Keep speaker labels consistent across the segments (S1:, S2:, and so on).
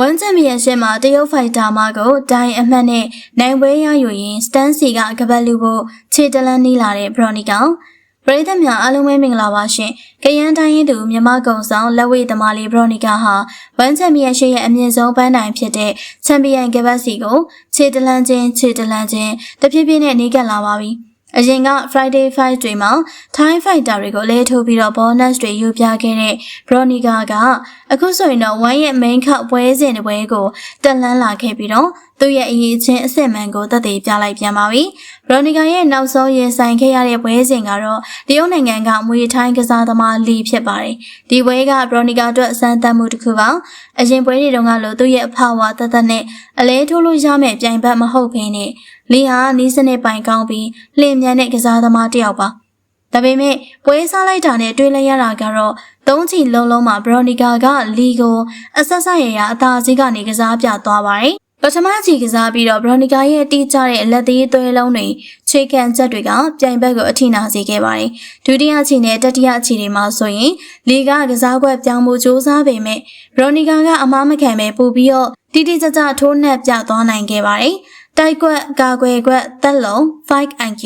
S1: ဝမ်ချန်ပီယံရှစ်မှာတရုတ်ဖိုက်တာမကိုဒိုင်အမှတ်နဲ့နိုင်ပွဲရယူရင်စတန်စီကကပတ်လူဖို့ခြေတလန်းနီးလာတဲ့ဘရော်နီကောင်ပရိသတ်များအားလုံးပဲမင်္ဂလာပါရှင်။ကရန်တိုင်းရင်သူမြမကုံဆောင်လက်ဝဲသမားလေးဘရော်နီကာဟာဝမ်ချန်ပီယံရှစ်ရဲ့အမြင့်ဆုံးပန်းတိုင်ဖြစ်တဲ့ချန်ပီယံကပတ်စီကိုခြေတလန်းချင်းခြေတလန်းချင်းတဖြည်းဖြည်းနဲ့နီးကပ်လာပါပြီ။ အရင်က Friday Fight တွေမှာ Thai Fighter တွေကိုလဲထိုးပြီးတော့ bonus တွေယူပြခဲ့တဲ့ Veronica ကအခုဆိုရင်တော့ One ရဲ့ main ခောက်ပွဲစဉ်တစ်ပွဲကိုတက်လန်းလာခဲ့ပြီးတော့သူ့ရဲ့အရေးချင်းအစစ်မှန်ကိုသက်သေပြလိုက်ပြန်ပါပြီ။ Veronica ရဲ့နောက်ဆုံးရင်ဆိုင်ခဲ့ရတဲ့ပွဲစဉ်ကတော့တရုတ်နိုင်ငံကမွေထိုင်းကစားသမားလီဖြစ်ပါတယ်။ဒီပွဲက Veronica အတွက်အစမ်းသတ်မှုတစ်ခုပါ။အရင်ပွဲတွေတုန်းကလို့သူ့ရဲ့အဖဝါသက်သက်နဲ့အလဲထိုးလို့ရမယ့်ပြိုင်ဘက်မဟုတ်ဘဲနဲ့ လီဟာနီးစနစ်ပိုင်ကောင်းပြီးလျင်မြန်တဲ့ကစားသမားတစ်ယောက်ပါ။ဒါပေမဲ့ပွဲစားလိုက်တာနဲ့တွေ့လိုက်ရတာကတော့သုံးချီလုံးလုံးမှာဘရိုနီကာကလီကိုအဆက်ဆက်ရရအသာစီးကနေကစားပြသွားပါတယ်။ပထမချီကစားပြီးတော့ဘရိုနီကာရဲ့တီးကြတဲ့လက်သေးသွဲလုံးတွေခြေခံချက်တွေကပြိုင်ဘက်ကိုအထိနာစေခဲ့ပါတယ်။ဒုတိယချီနဲ့တတိယချီတွေမှာဆိုရင်လီကကစားကွက်ပြောင်းမှုစ조사ပေမဲ့ဘရိုနီကာကအမားမခံပဲပို့ပြီးတော့တီတီကြကြထိုးနှက်ပြသွားနိုင်ခဲ့ပါတယ်။ တိုက်ကွက်ကာကွယ်ကွက်တက်လုံး 5IQ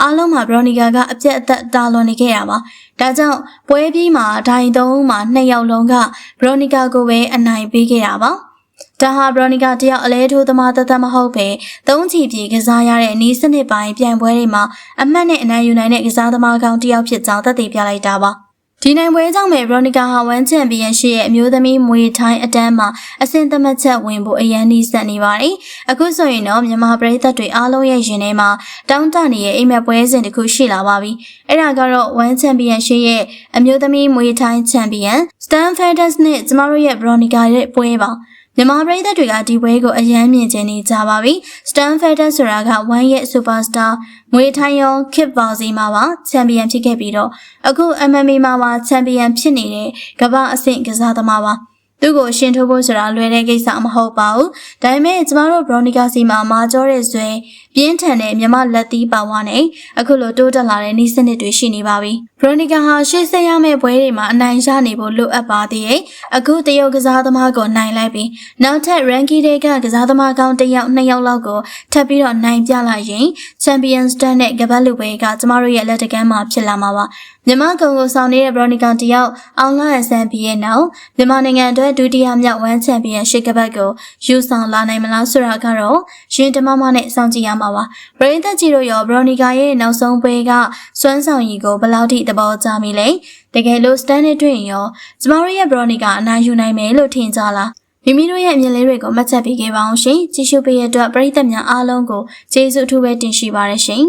S1: အားလုံးမှာဘရိုနီကာကအပြက်အသက်တာလွန်နေခဲ့တာပါ။ဒါကြောင့်ပွဲပြီးမှာဒိုင်သုံးမှာနှစ်ယောက်လုံးကဘရိုနီကာကိုပဲအနိုင်ပေးခဲ့တာပါ။ဒါဟာဘရိုနီကာတယောက်အလဲထိုးသမားတသက်မဟုတ်ပဲသုံးချီပြေကစားရတဲ့နီးစနစ်ပိုင်းပြိုင်ပွဲတွေမှာအမှတ်နဲ့အနိုင်ယူနိုင်တဲ့ကစားသမားကောင်းတယောက်ဖြစ်ကြောင်းသက်သေပြလိုက်တာပါ။ ဒီနိုင်ပွဲကြောင့်ပဲဗရိုနီကာဟာဝမ်ချန်ပီယံရှိရဲ့အမျိုးသမီးမွေထိုင်းအတန်းမှာအဆင့်သတ်မှတ်ချက်ဝင်ဖို့အရန်နှီးစက်နေပါတယ်။အခုဆိုရင်တော့မြန်မာပရိသတ်တွေအားလုံးရဲ့ရင်ထဲမှာတောင်းတနေရဲ့အိမ်မက်ပွဲစဉ်တစ်ခုရှိလာပါပြီ။အဲ့ဒါကတော့ဝမ်ချန်ပီယံရှိရဲ့အမျိုးသမီးမွေထိုင်းချန်ပီယံစတန်ဖက်ဒက်စ်နဲ့ကျမတို့ရဲ့ဗရိုနီကာရဲ့ပွဲပါ။ မြန်မာပရိသတ်တွေကဒီပွဲကိုအယမ်းမြင်ကျင်နေကြပါပြီ။ Stan Fetter ဆိုတာကဝမ်ရဲ့ Superstar ငွေထိုင်းရော Kip Boxy မှာပါချန်ပီယံဖြစ်ခဲ့ပြီးတော့အခု MMA မှာပါချန်ပီယံဖြစ်နေတဲ့ကမ္ဘာအဆင့်ကစားသမားပါ။ သူ့ကိုရှင်းထုတ်ဖို့ဆိုတာလွယ်တဲ့ကိစ္စမဟုတ်ပါဘူး။ဒါပေမဲ့ကျမတို့ဘရိုနီကာစီမှာမာကျောတဲ့ဇွဲပြင်းထန်တဲ့မြမလက်သီးပါဝါနဲ့အခုလိုတိုးတက်လာတဲ့ဤစနစ်တွေရှိနေပါပြီ။ဘရိုနီကာဟာရှေ့ဆက်ရမယ့်ပွဲတွေမှာအနိုင်ရနေဖို့လိုအပ်ပါသေးရဲ့။အခုတရုတ်ကစားသမားကိုနိုင်လိုက်ပြီးနောက်ထပ် ranking တွေကကစားသမားကောင်းတစ်ယောက်နှစ်ယောက်လောက်ကိုထပ်ပြီးတော့နိုင်ပြလာရင် Champions Stand နဲ့ကပတ်လူပွဲကကျမတို့ရဲ့လက်တကမ်းမှာဖြစ်လာမှာပါ။မြန်မာကုံကိုဆောင်နေတဲ့ဘရိုနီကန်တယောက်အောင်လာဆန်ပြီးရဲ့နောက်မြန်မာနိုင်ငံအတွက်ဒုတိယမြောက်ဝမ်းချန်ပီယံရှစ်ကပတ်ကိုယူဆောင်လာနိုင်မလားဆိုတာကတော့ရင်တမမနဲ့စောင့်ကြည့်ရမှာပါပရိသတ်ကြီးတို့ရောဘရိုနီကာရဲ့နောက်ဆုံးပွဲကစွမ်းဆောင်ရည်ကိုဘယ်လောက်ထိသဘောကျမိလဲတကယ်လို့စတန်နဲ့တွေ့ရင်ရောကျမတို့ရဲ့ဘရိုနီကာအနိုင်ယူနိုင်မယ်လို့ထင်ကြလားမိမိတို့ရဲ့အမြင်လေးတွေကိုမှတ်ချက်ပေးခဲ့ပါအောင်ရှင်ကြည့်ရှုပေးရတဲ့အတွက်ပရိသတ်များအားလုံးကိုကျေးဇူးအထူးပဲတင်ရှိပါရရှင်